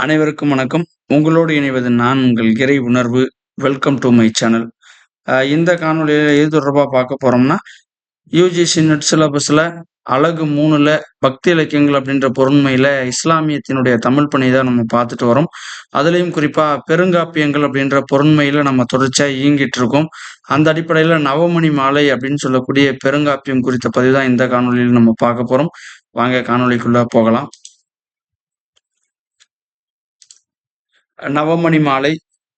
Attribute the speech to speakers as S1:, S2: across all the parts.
S1: அனைவருக்கும் வணக்கம். உங்களோடு இணைவது நான் உங்கள் இறை உணர்வு. வெல்கம் டு மை சேனல் இந்த காணொலியில் எது தொடர்பாக பார்க்க போகிறோம்னா யூஜிசி நெட் சிலபஸில் அழகு மூணில் பக்தி இலக்கியங்கள் அப்படின்ற பொருண்மையில் இஸ்லாமியத்தினுடைய தமிழ் பணி தான் நம்ம பார்த்துட்டு வரோம். அதுலேயும் குறிப்பாக பெருங்காப்பியங்கள் அப்படின்ற பொருண்மையில் நம்ம தொடர்ச்சியாக இயங்கிட்டு இருக்கோம். அந்த அடிப்படையில் நவமணி மாலை அப்படின்னு சொல்லக்கூடிய பெருங்காப்பியம் குறித்த பதிவு தான் இந்த காணொலியில் நம்ம பார்க்க போகிறோம் வாங்க காணொலிக்குள்ளே போகலாம். நவமணி மாலை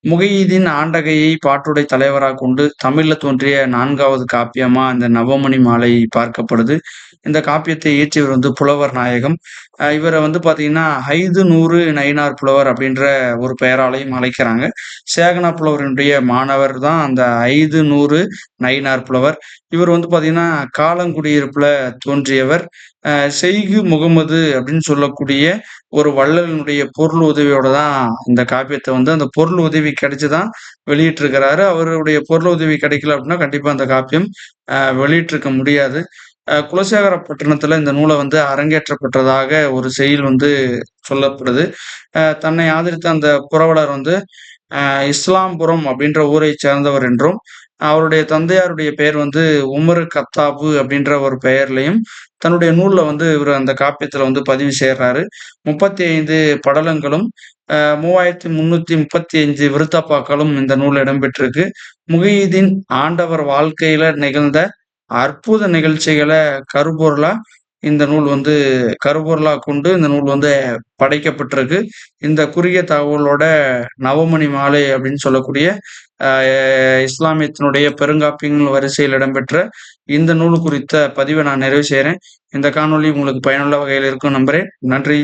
S1: முகையீதின் ஆண்டகையை பாட்டுடை தலைவராக கொண்டு தமிழ்ல தோன்றிய நான்காவது காப்பியமா இந்த நவமணி மாலை பார்க்கப்படுது. இந்த காப்பியத்தை இயற்றியவர் வந்து புலவர் நாயகம். இவரை வந்து பார்த்தீங்கன்னா ஐந்து நூறு நயினார் புலவர் அப்படின்ற ஒரு பெயராலையும் அழைக்கிறாங்க. சேகனா புலவரினுடைய மாணவர் தான் அந்த ஐந்து நூறு நயினார் புலவர். இவர் வந்து பாத்தீங்கன்னா காலங்குடியிருப்பில் தோன்றியவர். செய்கு முகமது அப்படின்னு சொல்லக்கூடிய ஒரு வள்ளலினுடைய பொருள் உதவியோட தான் இந்த காப்பியத்தை வந்து அந்த பொருள் உதவி கிடைச்சுதான் வெளியிட்டிருக்கிறாரு. அவருடைய பொருள் உதவி கிடைக்கல அப்படின்னா கண்டிப்பாக அந்த காப்பியம் வெளியிட்டிருக்க முடியாது. குலசேகர பட்டணத்துல இந்த நூலை வந்து அரங்கேற்றப்பட்டதாக ஒரு செயல் வந்து சொல்லப்படுது. தன்னை ஆதரித்த அந்த புரவலர் வந்து இஸ்லாம்புரம் அப்படின்ற ஊரை சேர்ந்தவர் என்றும் அவருடைய தந்தையாருடைய பெயர் வந்து உமர் கத்தாபு அப்படின்ற ஒரு பெயர்லையும் தன்னுடைய நூல்ல வந்து இவர் அந்த காப்பியத்துல வந்து பதிவு செய்யறாரு முப்பத்தி ஐந்து படலங்களும் மூவாயிரத்தி முன்னூத்தி முப்பத்தி அஞ்சு விருத்தப்பாக்களும் இந்த நூல் இடம்பெற்றிருக்கு. முகையீதின் ஆண்டவர் வாழ்க்கையில நிகழ்ந்த அற்புத நிகழ்ச்சிகளை கருப்பொருளா இந்த நூல் வந்து கருப்பொருளா கொண்டு இந்த நூல் வந்து படைக்கப்பட்டிருக்கு. இந்த குறுகிய தகவலோட நவமணி மாலை அப்படின்னு சொல்லக்கூடிய இஸ்லாமியத்தினுடைய பெருங்காப்பியங்கள் வரிசையில் இடம்பெற்ற இந்த நூல் குறித்த பதிவை நான் நிறைவு செய்கிறேன் இந்த காணொலி உங்களுக்கு பயனுள்ள வகையில் இருக்கும் நம்புறேன். நன்றி.